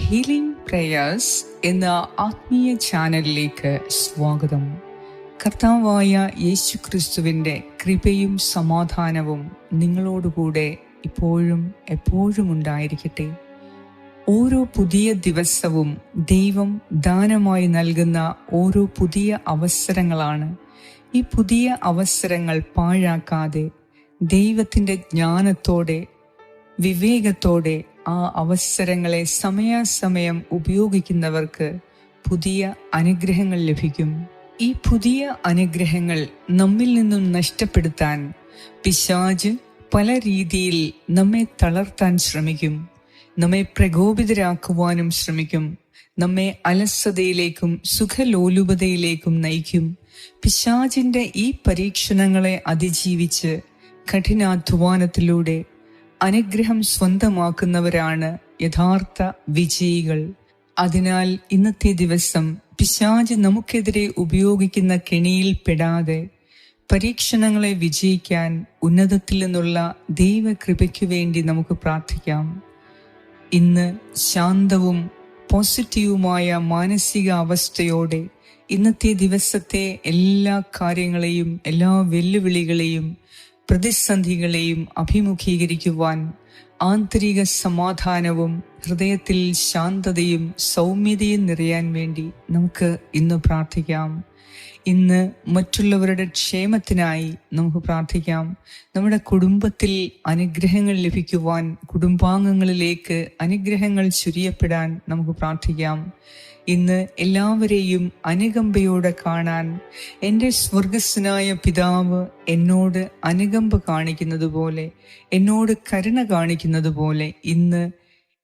Healing prayers എന്ന ആത്മീയ ചാനലിലേക്ക് സ്വാഗതം. കർത്താവായ യേശു ക്രിസ്തുവിന്റെ കൃപയും സമാധാനവും നിങ്ങളോടുകൂടെ ഇപ്പോഴും എപ്പോഴും ഉണ്ടായിരിക്കട്ടെ. ഓരോ പുതിയ ദിവസവും ദൈവം ദാനമായി നൽകുന്ന ഓരോ പുതിയ അവസരങ്ങളാണ്. ഈ പുതിയ അവസരങ്ങൾ പാഴാക്കാതെ ദൈവത്തിന്റെ ജ്ഞാനത്തോടെ വിവേകത്തോടെ ആ അവസരങ്ങളെ സമയാസമയം ഉപയോഗിക്കുന്നവർക്ക് പുതിയ അനുഗ്രഹങ്ങൾ ലഭിക്കും. ഈ പുതിയ അനുഗ്രഹങ്ങൾ നമ്മിൽ നിന്നും നഷ്ടപ്പെടുത്താൻ പിശാജ് പല രീതിയിൽ നമ്മെ തളർത്താൻ ശ്രമിക്കും. നമ്മെ പ്രകോപിതരാക്കുവാനും ശ്രമിക്കും. നമ്മെ അലസതയിലേക്കും സുഖലോലുപതയിലേക്കും നയിക്കും. പിശാചിന്റെ ഈ പരീക്ഷണങ്ങളെ അതിജീവിച്ച് കഠിനാധ്വാനത്തിലൂടെ അനുഗ്രഹം സ്വന്തമാക്കുന്നവരാണ് യഥാർത്ഥ വിജയികൾ. അതിനാൽ ഇന്നത്തെ ദിവസം പിശാജ് നമുക്കെതിരെ ഉപയോഗിക്കുന്ന കെണിയിൽ പെടാതെ പരീക്ഷണങ്ങളെ വിജയിക്കാൻ ഉന്നതത്തിൽ നിന്നുള്ള ദൈവകൃപയ്ക്കു വേണ്ടി നമുക്ക് പ്രാർത്ഥിക്കാം. ഇന്ന് ശാന്തവും പോസിറ്റീവുമായ മാനസിക അവസ്ഥയോടെ ഇന്നത്തെ ദിവസത്തെ എല്ലാ കാര്യങ്ങളെയും എല്ലാ വെല്ലുവിളികളെയും പ്രതിസന്ധികളെയും അഭിമുഖീകരിക്കുവാൻ ആന്തരിക സമാധാനവും ഹൃദയത്തിൽ ശാന്തതയും സൗമ്യതയും നിറയാൻ വേണ്ടി നമുക്ക് ഇന്ന് പ്രാർത്ഥിക്കാം. ഇന്ന് മറ്റുള്ളവരുടെ ക്ഷേമത്തിനായി നമുക്ക് പ്രാർത്ഥിക്കാം. നമ്മുടെ കുടുംബത്തിൽ അനുഗ്രഹങ്ങൾ ലഭിക്കുവാൻ കുടുംബാംഗങ്ങളിലേക്ക് അനുഗ്രഹങ്ങൾ ചുരിയപ്പെടാൻ നമുക്ക് പ്രാർത്ഥിക്കാം. ഇന്ന് എല്ലാവരെയും അനുകമ്പയോടെ കാണാൻ എന്റെ സ്വർഗസ്സനായ പിതാവ് എന്നോട് അനുകമ്പ കാണിക്കുന്നത് പോലെ എന്നോട് കരുണ കാണിക്കുന്നത് പോലെ ഇന്ന്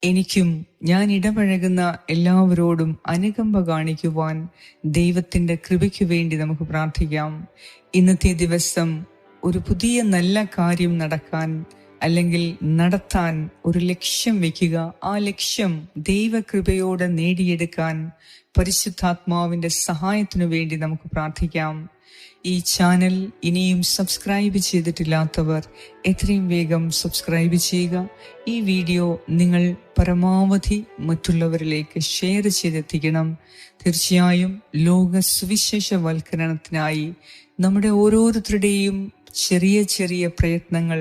എനിക്കും ഞാൻ ഇടപഴകുന്ന എല്ലാവരോടും അനുകമ്പ കാണിക്കുവാൻ ദൈവത്തിന്റെ കൃപയ്ക്ക് വേണ്ടി നമുക്ക് പ്രാർത്ഥിക്കാം. ഇന്നത്തെ ദിവസം ഒരു പുതിയ നല്ല കാര്യം നടക്കാൻ അല്ലെങ്കിൽ നടത്താൻ ഒരു ലക്ഷ്യം വെക്കുക. ആ ലക്ഷ്യം ദൈവകൃപയോടെ നേടിയെടുക്കാൻ പരിശുദ്ധാത്മാവിന്റെ സഹായത്തിനു വേണ്ടി നമുക്ക് പ്രാർത്ഥിക്കാം. ഈ ചാനൽ ഇനിയും സബ്സ്ക്രൈബ് ചെയ്തിട്ടില്ലാത്തവർ എത്രയും വേഗം സബ്സ്ക്രൈബ് ചെയ്യുക. ഈ വീഡിയോ നിങ്ങൾ പരമാവധി മറ്റുള്ളവരിലേക്ക് ഷെയർ ചെയ്തെത്തിക്കണം. തീർച്ചയായും ലോക സുവിശേഷവൽക്കരണത്തിനായി നമ്മുടെ ഓരോരുത്തരുടെയും ചെറിയ ചെറിയ പ്രയത്നങ്ങൾ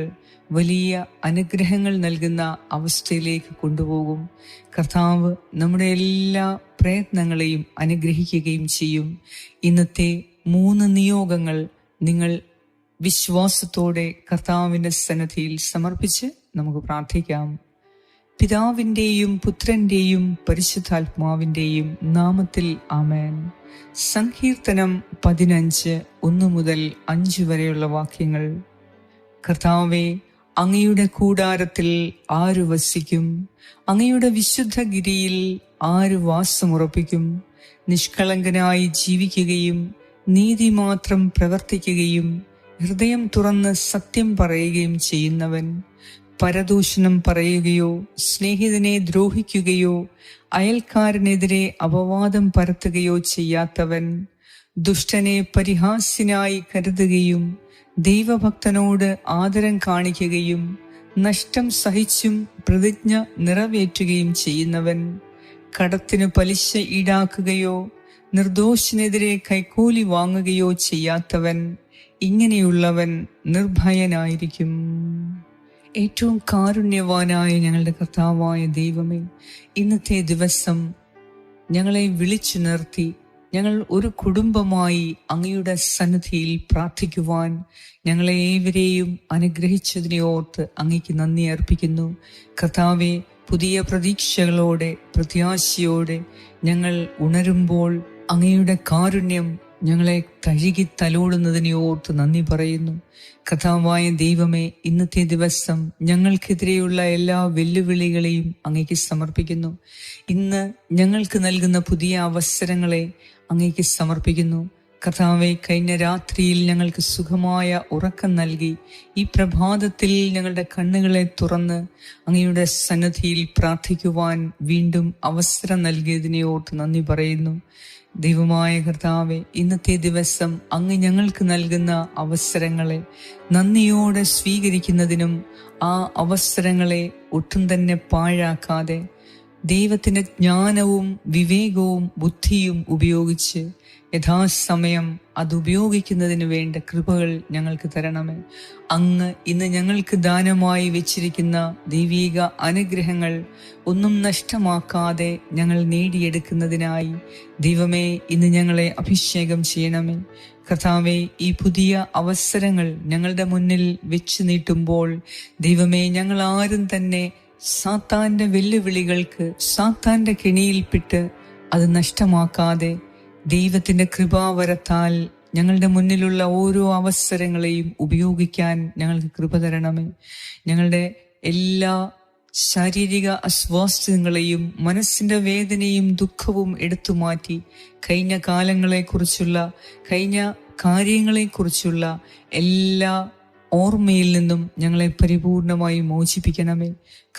വലിയ അനുഗ്രഹങ്ങൾ നൽകുന്ന അവസ്ഥയിലേക്ക് കൊണ്ടുപോകും. കർത്താവ് നമ്മുടെ എല്ലാ പ്രയത്നങ്ങളെയും അനുഗ്രഹിക്കുകയും ചെയ്യും. ഇന്നത്തെ മൂന്ന് നിയോഗങ്ങൾ നിങ്ങൾ വിശ്വാസത്തോടെ കർത്താവിന്റെ സന്നദ്ധിയിൽ സമർപ്പിച്ച് നമുക്ക് പ്രാർത്ഥിക്കാം. പിതാവിന്റെയും പുത്രന്റെയും പരിശുദ്ധാത്മാവിന്റെയും നാമത്തിൽ ആമേൻ. സങ്കീർത്തനം പതിനഞ്ച് ഒന്ന് മുതൽ അഞ്ച് വരെയുള്ള വാക്യങ്ങൾ. കർത്താവെ അങ്ങയുടെ കൂടാരത്തിൽ ആര് വസിക്കും? അങ്ങയുടെ വിശുദ്ധ ഗിരിയിൽ ആര് വാസമുറപ്പിക്കും? നിഷ്കളങ്കനായി ജീവിക്കുകയും നീതി മാത്രം പ്രവർത്തിക്കുകയും ഹൃദയം തുറന്ന് സത്യം പറയുകയും ചെയ്യുന്നവൻ പരദൂഷണം പറയുകയോ സ്നേഹിതനെ ദ്രോഹിക്കുകയോ അയൽക്കാരനെതിരെ അപവാദം പരത്തുകയോ ചെയ്യാത്തവൻ ദുഷ്ടനെ പരിഹാസ്യനായി കരുതുകയും ദൈവഭക്തനോട് ആദരം കാണിക്കുകയും നഷ്ടം സഹിച്ചും പ്രതിജ്ഞ നിറവേറ്റുകയും ചെയ്യുന്നവൻ കടത്തിനു പലിശ ഈടാക്കുകയോ നിർദോഷിനെതിരെ കൈക്കൂലി വാങ്ങുകയോ ചെയ്യാത്തവൻ ഇങ്ങനെയുള്ളവൻ നിർഭയനായിരിക്കും. ഏറ്റവും കാരുണ്യവാനായ ഞങ്ങളുടെ കർത്താവായ ദൈവമേ ഇന്നത്തെ ദിവസം ഞങ്ങളെ വിളിച്ചു നിർത്തി ഞങ്ങൾ ഒരു കുടുംബമായി അങ്ങയുടെ സന്നിധിയിൽ പ്രാർത്ഥിക്കുവാൻ ഞങ്ങളെ ഏവരെയും അനുഗ്രഹിച്ചതിനെ ഓർത്ത് അങ്ങയ്ക്ക് നന്ദി അർപ്പിക്കുന്നു. കർത്താവെ പുതിയ പ്രതീക്ഷകളോടെ പ്രത്യാശയോടെ ഞങ്ങൾ ഉണരുമ്പോൾ അങ്ങയുടെ കാരുണ്യം ഞങ്ങളെ കഴുകി തലോടുന്നതിനെ ഓർത്ത് നന്ദി പറയുന്നു. കഥാവായ ദൈവമേ ഇന്നത്തെ ദിവസം ഞങ്ങൾക്കെതിരെയുള്ള എല്ലാ വെല്ലുവിളികളെയും അങ്ങേക്ക് സമർപ്പിക്കുന്നു. ഇന്ന് ഞങ്ങൾക്ക് നൽകുന്ന പുതിയ അവസരങ്ങളെ അങ്ങേക്ക് സമർപ്പിക്കുന്നു. കഥാവെ കഴിഞ്ഞ രാത്രിയിൽ ഞങ്ങൾക്ക് സുഖമായ ഉറക്കം നൽകി. ഈ പ്രഭാതത്തിൽ ഞങ്ങളുടെ കണ്ണുകളെ തുറന്ന് അങ്ങയുടെ സന്നദ്ധിയിൽ പ്രാർത്ഥിക്കുവാൻ വീണ്ടും അവസരം നൽകിയതിനെ ഓർത്ത് നന്ദി പറയുന്നു. ദൈവമായ കർത്താവെ ഇന്നത്തെ ദിവസം അങ്ങ് ഞങ്ങൾക്ക് നൽകുന്ന അവസരങ്ങളെ നന്ദിയോടെ സ്വീകരിക്കുന്നതിനും ആ അവസരങ്ങളെ ഒട്ടും തന്നെ പാഴാക്കാതെ ദൈവത്തിന്റെ ജ്ഞാനവും വിവേകവും ബുദ്ധിയും ഉപയോഗിച്ച് യഥാസമയം അത് ഉപയോഗിക്കുന്നതിന് വേണ്ട കൃപകൾ ഞങ്ങൾക്ക് തരണമേ. അങ്ങ് ഇന്ന് ഞങ്ങൾക്ക് ദാനമായി വെച്ചിരിക്കുന്ന ദൈവിക അനുഗ്രഹങ്ങൾ ഒന്നും നഷ്ടമാക്കാതെ ഞങ്ങൾ നേടിയെടുക്കുന്നതിനായി ദൈവമേ ഇന്ന് ഞങ്ങളെ അഭിഷേകം ചെയ്യണമേ. കർത്താവെ ഈ പുതിയ അവസരങ്ങൾ ഞങ്ങളുടെ മുന്നിൽ വെച്ച് നീട്ടുമ്പോൾ ദൈവമേ ഞങ്ങൾ ആരും തന്നെ സാത്താന്റെ വെല്ലുവിളികൾക്ക് സാത്താന്റെ കെണിയിൽപ്പെട്ട് അത് നഷ്ടമാക്കാതെ ദൈവത്തിന്റെ കൃപാവരത്താൽ ഞങ്ങളുടെ മുന്നിലുള്ള ഓരോ അവസരങ്ങളെയും ഉപയോഗിക്കാൻ ഞങ്ങൾക്ക് കൃപ തരണമേ. ഞങ്ങളുടെ എല്ലാ ശാരീരിക അസ്വാസ്ഥ്യങ്ങളെയും മനസ്സിന്റെ വേദനയും ദുഃഖവും എടുത്തു മാറ്റി കഴിഞ്ഞ കാലങ്ങളെക്കുറിച്ചുള്ള കഴിഞ്ഞ കാര്യങ്ങളെക്കുറിച്ചുള്ള എല്ലാ ഓർമ്മയിൽ നിന്നും ഞങ്ങളെ പരിപൂർണമായി മോചിപ്പിക്കണമേ.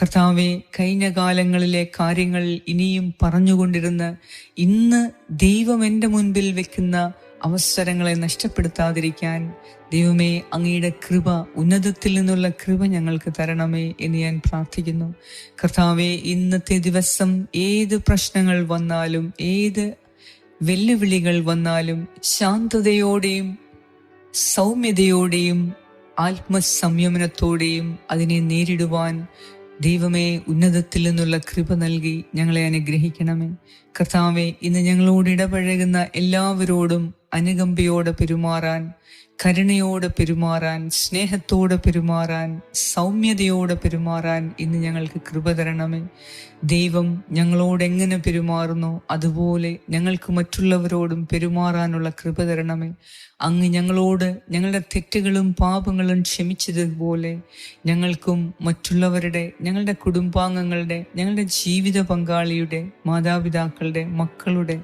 കർത്താവെ കഴിഞ്ഞ കാലങ്ങളിലെ കാര്യങ്ങൾ ഇനിയും പറഞ്ഞുകൊണ്ടിരുന്ന് ഇന്ന് ദൈവം എന്റെ മുൻപിൽ വെക്കുന്ന അവസരങ്ങളെ നഷ്ടപ്പെടുത്താതിരിക്കാൻ ദൈവമേ അങ്ങയുടെ കൃപ ഉന്നതത്തിൽ നിന്നുള്ള കൃപ ഞങ്ങൾക്ക് തരണമേ എന്ന് ഞാൻ പ്രാർത്ഥിക്കുന്നു. കർത്താവെ ഇന്നത്തെ ദിവസം ഏത് പ്രശ്നങ്ങൾ വന്നാലും ഏത് വെല്ലുവിളികൾ വന്നാലും ശാന്തതയോടെയും സൗമ്യതയോടെയും ആത്മസംയമനത്തോടെയും അതിനെ നേരിടുവാൻ ദൈവമേ ഉന്നതത്തിൽ നിന്നുള്ള കൃപ നൽകി ഞങ്ങളെ അനുഗ്രഹിക്കണമേ. കർത്താവെ ഇന്ന് ഞങ്ങളോട് ഇടപഴകുന്ന എല്ലാവരോടും അനുകമ്പയോടെ പെരുമാറാൻ കരുണയോടെ പെരുമാറാൻ സ്നേഹത്തോടെ പെരുമാറാൻ സൗമ്യതയോടെ പെരുമാറാൻ ഇന്ന് ഞങ്ങൾക്ക് കൃപ തരണമേ. ദൈവം ഞങ്ങളോട് എങ്ങനെ പെരുമാറുന്നു അതുപോലെ ഞങ്ങൾക്ക് മറ്റുള്ളവരോടും പെരുമാറാനുള്ള കൃപ തരണമേ. അങ്ങ് ഞങ്ങളോട് ഞങ്ങളുടെ തെറ്റുകളും പാപങ്ങളും ക്ഷമിച്ചതുപോലെ ഞങ്ങൾക്കും മറ്റുള്ളവരുടെ ഞങ്ങളുടെ കുടുംബാംഗങ്ങളുടെ ഞങ്ങളുടെ ജീവിത പങ്കാളിയുടെ മാതാപിതാക്കളുടെ മക്കളുടെ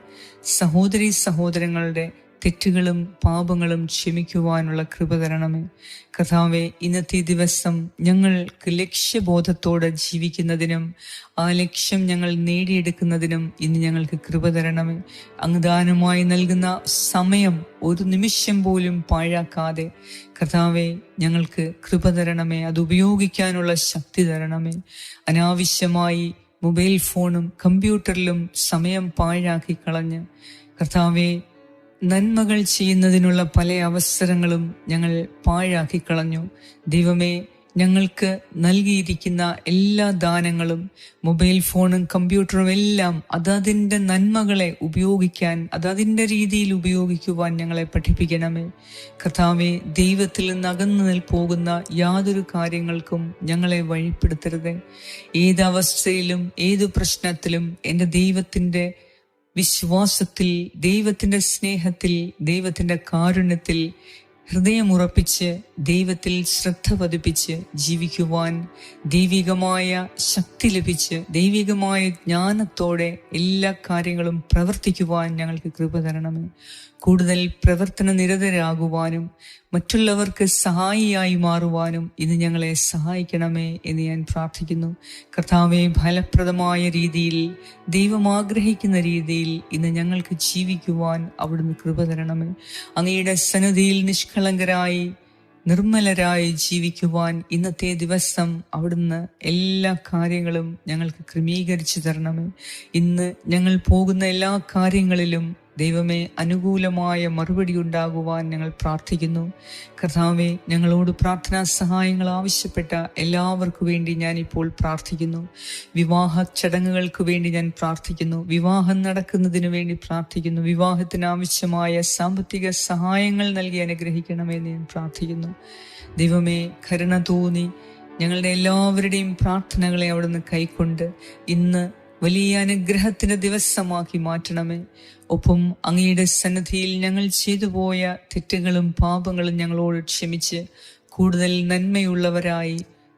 സഹോദരി സഹോദരങ്ങളുടെ തെറ്റുകളും പാപങ്ങളും ക്ഷമിക്കുവാനുള്ള കൃപ തരണമേ. കഥാവെ ഇന്നത്തെ ദിവസം ഞങ്ങൾക്ക് ലക്ഷ്യബോധത്തോടെ ജീവിക്കുന്നതിനും ആ ലക്ഷ്യം ഞങ്ങൾ നേടിയെടുക്കുന്നതിനും ഇന്ന് ഞങ്ങൾക്ക് കൃപ തരണമേ. അങ്ങ് ദാനമായി നൽകുന്ന സമയം ഒരു നിമിഷം പോലും പാഴാക്കാതെ കർത്താവെ ഞങ്ങൾക്ക് കൃപ തരണമേ. അത് ഉപയോഗിക്കാനുള്ള ശക്തി തരണമേ. അനാവശ്യമായി മൊബൈൽ ഫോണും കമ്പ്യൂട്ടറിലും സമയം പാഴാക്കി കളഞ്ഞ് കർത്താവെ നന്മകൾ ചെയ്യുന്നതിനുള്ള പല അവസരങ്ങളും ഞങ്ങൾ പാഴാക്കി കളഞ്ഞു ദൈവമേ ഞങ്ങൾക്ക് നൽകിയിരിക്കുന്ന എല്ലാ ദാനങ്ങളും മൊബൈൽ ഫോണും കമ്പ്യൂട്ടറും എല്ലാം അതതിന്റെ നന്മകളെ ഉപയോഗിക്കാൻ അതതിന്റെ രീതിയിൽ ഉപയോഗിക്കുവാൻ ഞങ്ങളെ പഠിപ്പിക്കണമേ. കഥാവെ ദൈവത്തിൽ നിന്ന് അകന്നു പോകുന്ന യാതൊരു കാര്യങ്ങൾക്കും ഞങ്ങളെ വഴിപ്പെടുത്തരുത്. ഏതവസ്ഥയിലും ഏതു പ്രശ്നത്തിലും എന്റെ ദൈവത്തിന്റെ വിശ്വാസത്തിൽ ദൈവത്തിന്റെ സ്നേഹത്തിൽ ദൈവത്തിന്റെ കാരുണ്യത്തിൽ ഹൃദയമുറപ്പിച്ച് ദൈവത്തിൽ ശ്രദ്ധ പതിപ്പിച്ച് ജീവിക്കുവാൻ ദൈവികമായ ശക്തി ലഭിച്ച് ദൈവികമായ ജ്ഞാനത്തോടെ എല്ലാ കാര്യങ്ങളും പ്രവർത്തിക്കുവാൻ ഞങ്ങൾക്ക് കൃപ തരണമേ. കൂടുതൽ പ്രവർത്തന നിരതരാകുവാനും മറ്റുള്ളവർക്ക് സഹായിയായി മാറുവാനും ഇന്ന് ഞങ്ങളെ സഹായിക്കണമേ എന്ന് ഞാൻ പ്രാർത്ഥിക്കുന്നു. കർത്താവെ ഫലപ്രദമായ രീതിയിൽ ദൈവം ആഗ്രഹിക്കുന്ന രീതിയിൽ ഇന്ന് ഞങ്ങൾക്ക് ജീവിക്കുവാൻ അവിടുന്ന് കൃപ തരണമേ. അങ്ങയുടെ സന്നദ്ധിയിൽ നിഷ്കളങ്കരായി നിർമ്മലരായി ജീവിക്കുവാൻ ഇന്നത്തെ ദിവസം അവിടുന്ന് എല്ലാ കാര്യങ്ങളും ഞങ്ങൾക്ക് ക്രമീകരിച്ചു തരണമേ. ഇന്ന് ഞങ്ങൾ പോകുന്ന എല്ലാ കാര്യങ്ങളിലും ദൈവമേ അനുകൂലമായ മറുപടി ഉണ്ടാകുവാൻ ഞങ്ങൾ പ്രാർത്ഥിക്കുന്നു. കർത്താവെ ഞങ്ങളോട് പ്രാർത്ഥനാ സഹായങ്ങൾ ആവശ്യപ്പെട്ട എല്ലാവർക്കു വേണ്ടി ഞാൻ ഇപ്പോൾ പ്രാർത്ഥിക്കുന്നു. വിവാഹ ചടങ്ങുകൾക്ക് വേണ്ടി ഞാൻ പ്രാർത്ഥിക്കുന്നു. വിവാഹം നടക്കുന്നതിന് വേണ്ടി പ്രാർത്ഥിക്കുന്നു. വിവാഹത്തിന് ആവശ്യമായ സാമ്പത്തിക സഹായങ്ങൾ നൽകി അനുഗ്രഹിക്കണമെന്ന് ഞാൻ പ്രാർത്ഥിക്കുന്നു. ദൈവമേ കരുണ തോന്നി ഞങ്ങളുടെ എല്ലാവരുടെയും പ്രാർത്ഥനകളെ അവിടുന്ന് കൈക്കൊണ്ട് ഇന്ന് വലിയ അനുഗ്രഹത്തിന്റെ ദിവസമാക്കി മാറ്റണമേ. ഒപ്പം അങ്ങയുടെ സന്നദ്ധിയിൽ ഞങ്ങൾ ചെയ്തു പോയ തെറ്റുകളും പാപങ്ങളും ഞങ്ങളോട് ക്ഷമിച്ച് കൂടുതൽ നന്മയുള്ളവരായി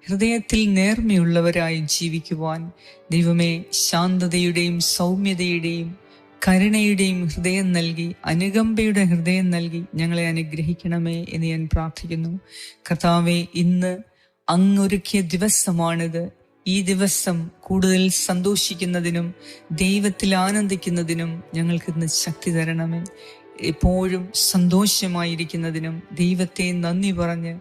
ഹൃദയത്തിൽ നേർമയുള്ളവരായി ജീവിക്കുവാൻ ദൈവമേ ശാന്തതയുടെയും സൗമ്യതയുടെയും കരുണയുടെയും ഹൃദയം നൽകി അനുകമ്പയുടെ ഹൃദയം നൽകി ഞങ്ങളെ അനുഗ്രഹിക്കണമേ എന്ന് ഞാൻ പ്രാർത്ഥിക്കുന്നു. കർത്താവെ ഇന്ന് അങ്ങൊരുക്കിയ ദിവസമാണിത്. ഈ ദിവസം കൂടുതൽ സന്തോഷിക്കുന്നതിനും ദൈവത്തിൽ ആനന്ദിക്കുന്നതിനും ഞങ്ങൾക്ക് ഇന്ന് ശക്തി തരണമേ. എപ്പോഴും സന്തോഷമായിരിക്കുന്നതിനും ദൈവത്തെ നന്ദി പറഞ്ഞ്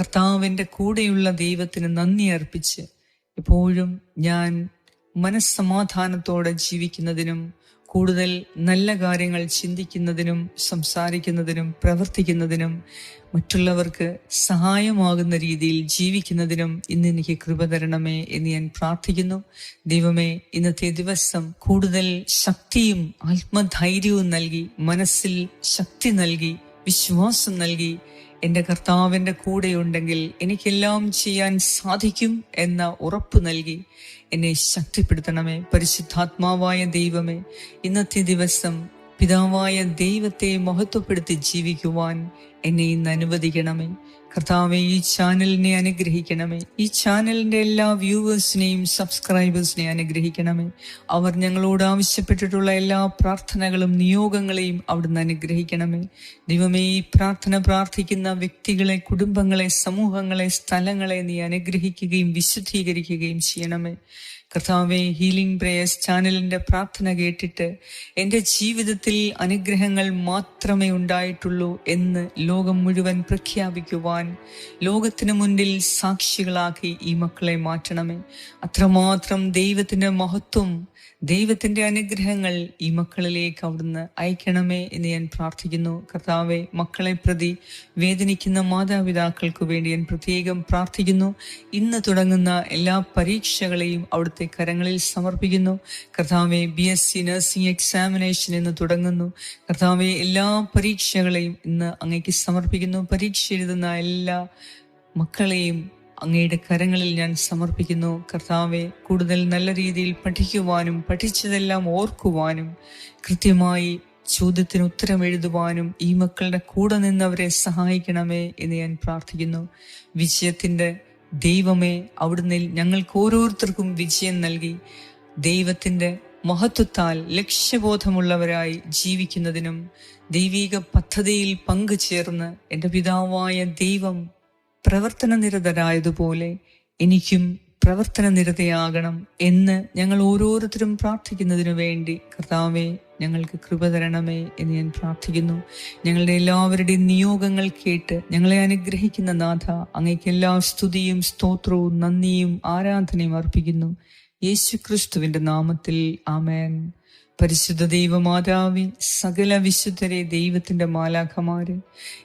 കർത്താവിന്റെ കൂടെയുള്ള ദൈവത്തിന് നന്ദി അർപ്പിച്ച് എപ്പോഴും ഞാൻ മനസ്സമാധാനത്തോടെ ജീവിക്കുന്നതിനും കൂടുതൽ നല്ല കാര്യങ്ങൾ ചിന്തിക്കുന്നതിനും സംസാരിക്കുന്നതിനും പ്രവർത്തിക്കുന്നതിനും മറ്റുള്ളവർക്ക് സഹായമാകുന്ന രീതിയിൽ ജീവിക്കുന്നതിനും ഇന്ന് എനിക്ക് കൃപ തരണമേ എന്ന് ഞാൻ പ്രാർത്ഥിക്കുന്നു. ദൈവമേ ഇന്നത്തെ ദിവസം കൂടുതൽ ശക്തിയും ആത്മധൈര്യവും നൽകി മനസ്സിൽ ശക്തി നൽകി വിശ്വാസം നൽകി എന്റെ കർത്താവിന്റെ കൂടെയുണ്ടെങ്കിൽ എനിക്കെല്ലാം ചെയ്യാൻ സാധിക്കും എന്ന ഉറപ്പ് നൽകി എന്നെ ശക്തിപ്പെടുത്തണമേ. പരിശുദ്ധാത്മാവായ ദൈവമേ ഇന്നത്തെ ദിവസം പിതാവായ ദൈവത്തെ മഹത്വപ്പെടുത്തി ജീവിക്കുവാൻ എന്നെ ഇന്ന് അനുവദിക്കണമേ. കർത്താവെ ഈ ചാനലിനെ അനുഗ്രഹിക്കണമേ. ഈ ചാനലിന്റെ എല്ലാ വ്യൂവേഴ്സിനെയും സബ്സ്ക്രൈബേഴ്സിനെയും അനുഗ്രഹിക്കണമേ. അവർ ഞങ്ങളോട് ആവശ്യപ്പെട്ടിട്ടുള്ള എല്ലാ പ്രാർത്ഥനകളും നിയോഗങ്ങളെയും അവിടുന്ന് അനുഗ്രഹിക്കണമേ. ദൈവമേ ഈ പ്രാർത്ഥന പ്രാർത്ഥിക്കുന്ന വ്യക്തികളെ കുടുംബങ്ങളെ സമൂഹങ്ങളെ സ്ഥലങ്ങളെ നീ അനുഗ്രഹിക്കുകയും വിശുദ്ധീകരിക്കുകയും ചെയ്യണമേ. കർത്താവെ ഹീലിംഗ് പ്രേയേഴ്സ് ചാനലിന്റെ പ്രാർത്ഥന കേട്ടിട്ട് എന്റെ ജീവിതത്തിൽ അനുഗ്രഹങ്ങൾ മാത്രമേ ഉണ്ടായിട്ടുള്ളൂ എന്ന് ലോകം മുഴുവൻ പ്രഖ്യാപിക്കുവാൻ ലോകത്തിന് മുന്നിൽ സാക്ഷികളാക്കി ഈ മക്കളെ മാറ്റണമേ. അത്രമാത്രം ദൈവത്തിന്റെ മഹത്വം ദൈവത്തിന്റെ അനുഗ്രഹങ്ങൾ ഈ മക്കളിലേക്ക് അവിടുന്ന് അയക്കണമേ എന്ന് ഞാൻ പ്രാർത്ഥിക്കുന്നു. കർത്താവെ മക്കളെ പ്രതി വേദനിക്കുന്ന മാതാപിതാക്കൾക്ക് വേണ്ടി ഞാൻ പ്രത്യേകം പ്രാർത്ഥിക്കുന്നു. ഇന്ന് തുടങ്ങുന്ന എല്ലാ പരീക്ഷകളെയും അവിടുത്തെ കരങ്ങളിൽ സമർപ്പിക്കുന്നു. കർത്താവെ B S C nursing examination എന്ന് തുടങ്ങുന്നു. കർത്താവെ എല്ലാ പരീക്ഷകളെയും ഇന്ന് അങ്ങേക്ക് സമർപ്പിക്കുന്നു. പരീക്ഷ എഴുതുന്ന എല്ലാ മക്കളെയും അങ്ങയുടെ കരങ്ങളിൽ ഞാൻ സമർപ്പിക്കുന്നു. കർത്താവെ കൂടുതൽ നല്ല രീതിയിൽ പഠിക്കുവാനും പഠിച്ചതെല്ലാം ഓർക്കുവാനും കൃത്യമായി ചോദ്യത്തിന് ഉത്തരം എഴുതുവാനും ഈ മക്കളുടെ കൂടെ നിന്നവരെ സഹായിക്കണമേ എന്ന് ഞാൻ പ്രാർത്ഥിക്കുന്നു. വിജയത്തിന്റെ ദൈവമേ അവിടുന്ന് ഞങ്ങൾക്ക് ഓരോരുത്തർക്കും വിജയം നൽകി. ദൈവത്തിന്റെ മഹത്വത്താൽ ലക്ഷ്യബോധമുള്ളവരായി ജീവിക്കുന്നതിനും ദൈവിക പദ്ധതിയിൽ പങ്കുചേർന്ന് എന്റെ പിതാവായ ദൈവം പ്രവർത്തന നിരതരായതുപോലെ എനിക്കും പ്രവർത്തന നിരതയാകണം എന്ന് ഞങ്ങൾ ഓരോരുത്തരും പ്രാർത്ഥിക്കുന്നതിനു വേണ്ടി. കർത്താവെ ഞങ്ങൾക്ക് കൃപ തരണമേ എന്ന് ഞാൻ പ്രാർത്ഥിക്കുന്നു. ഞങ്ങളുടെ എല്ലാവരുടെയും നിയോഗങ്ങൾ കേട്ട് ഞങ്ങളെ അനുഗ്രഹിക്കുന്ന നാഥ അങ്ങേക്ക് എല്ലാ സ്തുതിയും സ്തോത്രവും നന്ദിയും ആരാധനയും അർപ്പിക്കുന്നു. യേശു ക്രിസ്തുവിന്റെ നാമത്തിൽ ആമേൻ. പരിശുദ്ധ ദൈവമാതാവി സകല വിശുദ്ധരെ ദൈവത്തിന്റെ മാലാഖമാര്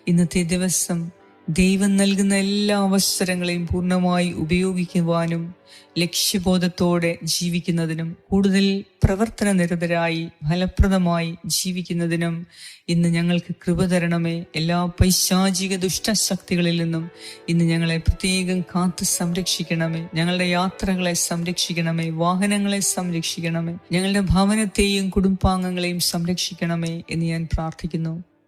ഇന്നത്തെ ദിവസം ദൈവം നൽകുന്ന എല്ലാ അവസരങ്ങളെയും പൂർണമായി ഉപയോഗിക്കുവാനും ലക്ഷ്യബോധത്തോടെ ജീവിക്കുന്നതിനും കൂടുതൽ പ്രവർത്തന നിരതരായി ഫലപ്രദമായി ജീവിക്കുന്നതിനും ഇന്ന് ഞങ്ങൾക്ക് കൃപ തരണമേ. എല്ലാ പൈശാചിക ദുഷ്ടശക്തികളിൽ നിന്നും ഇന്ന് ഞങ്ങളെ പ്രത്യേകം കാത്ത് സംരക്ഷിക്കണമേ. ഞങ്ങളുടെ യാത്രകളെ സംരക്ഷിക്കണമേ. വാഹനങ്ങളെ സംരക്ഷിക്കണമേ. ഞങ്ങളുടെ ഭവനത്തെയും കുടുംബാംഗങ്ങളെയും സംരക്ഷിക്കണമേ എന്ന് ഞാൻ പ്രാർത്ഥിക്കുന്നു.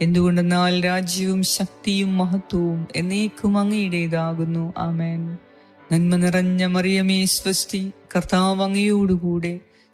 എന്തുകൊണ്ടെന്നാൽ രാജ്യവും ശക്തിയും മഹത്വവും എന്നേക്കും അങ്ങയുടേതാകുന്നു. ആമേൻ. നന്മ നിറഞ്ഞ മറിയമേ സ്വസ്തി കർത്താവ് അങ്ങയോടുകൂടെ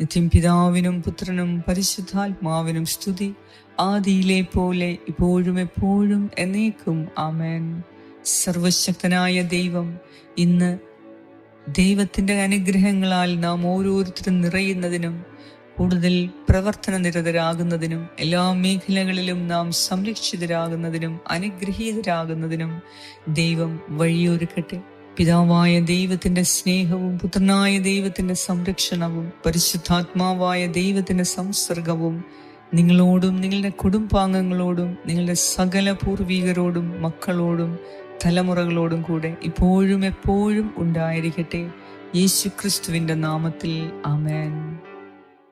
നിത്യം പിതാവിനും പുത്രനും പരിശുദ്ധാത്മാവിനും സ്തുതി. ആദിയിലെ പോലെ ഇപ്പോഴും എപ്പോഴും എന്നേക്കും. ആമേൻ. സർവശക്തനായ ദൈവം ഇന്ന് ദൈവത്തിന്റെ അനുഗ്രഹങ്ങളാൽ നാം ഓരോരുത്തരും നിറയുന്നതിനും കൂടുതൽ പ്രവർത്തന നിരതരാകുന്നതിനും എല്ലാ മേഖലകളിലും നാം സംരക്ഷിതരാകുന്നതിനും അനുഗ്രഹീതരാകുന്നതിനും ദൈവം വഴിയൊരുക്കട്ടെ. പിതാവായ ദൈവത്തിന്റെ സ്നേഹവും പുത്രനായ ദൈവത്തിന്റെ സംരക്ഷണവും പരിശുദ്ധാത്മാവായ ദൈവത്തിന്റെ സംസർഗവും നിങ്ങളോടും നിങ്ങളുടെ കുടുംബാംഗങ്ങളോടും നിങ്ങളുടെ സകല പൂർവീകരോടും മക്കളോടും തലമുറകളോടും കൂടെ ഇപ്പോഴും എപ്പോഴും ഉണ്ടായിരിക്കട്ടെ. യേശു ക്രിസ്തുവിന്റെ നാമത്തിൽ. ആമേൻ.